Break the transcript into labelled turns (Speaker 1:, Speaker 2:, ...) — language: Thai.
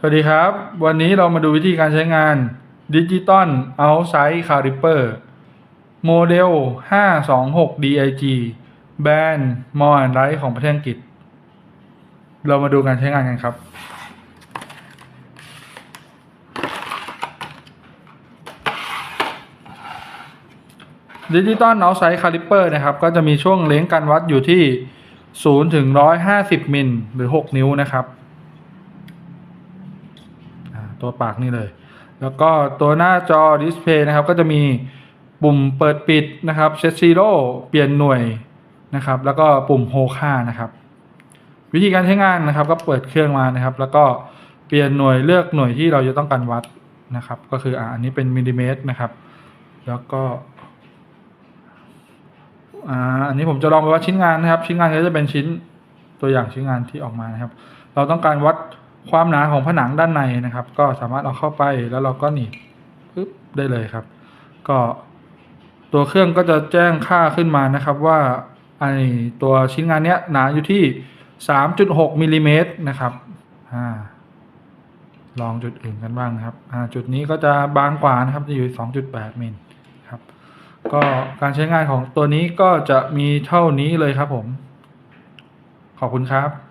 Speaker 1: สวัสดีครับ วันนี้เรามาดูวิธีการใช้งานดิจิตอลเอาไซ e ์คาลิเปอร์โมเดล 526 DIG แบรนด์มอ n ไรของประเทศอังกฤษ เรามาดูการใช้งานกันครับดิจิตอลเอาไซ e ์คาลิเปอร์นะครับ ก็จะมีช่วงเล้งการวัดอยู่ที่ 0 ถึง 150 มิล หรือ 6 นิ้วนะครับ ตัวปากนี่เลย แล้วก็ตัวหน้าจอดิสเพย์นะครับ ก็จะมีปุ่มเปิดปิดนะครับเซตซีโร่เปลี่ยนหน่วยนะครับ แล้วก็ปุ่มโฮค่านะครับ วิธีการใช้งานนะครับ ก็เปิดเครื่องมานะครับ แล้วก็เปลี่ยนหน่วยเลือกหน่วยที่เราจะต้องการวัดนะครับ ก็คืออ่าอันนี้เป็นมิลลิเมตรนะครับ แล้วก็อ่าอันนี้ผมจะลองไปวัดชิ้นงานนะครับ ชิ้นงานก็จะเป็นชิ้นตัวอย่างชิ้นงานที่ออกมานะครับ เราต้องการวัด ความหนาของผนังด้านในนะครับ ก็สามารถเอาเข้าไปแล้วเราก็หนีบปึ๊บได้เลยครับ ก็ตัวเครื่องก็จะแจ้งค่าขึ้นมานะครับว่าไอตัวชิ้นงานเนี้ยหนาอยู่ที่ 3.6มิลลิเมตรนะครับอ่าลองจุดอื่นกันบ้างนะครับอ่าจุดนี้ก็จะบางกว่านะครับจะอยู่ 2.8มิลครับ ก็การใช้งานของตัวนี้ก็จะมีเท่านี้เลยครับผม ขอบคุณครับ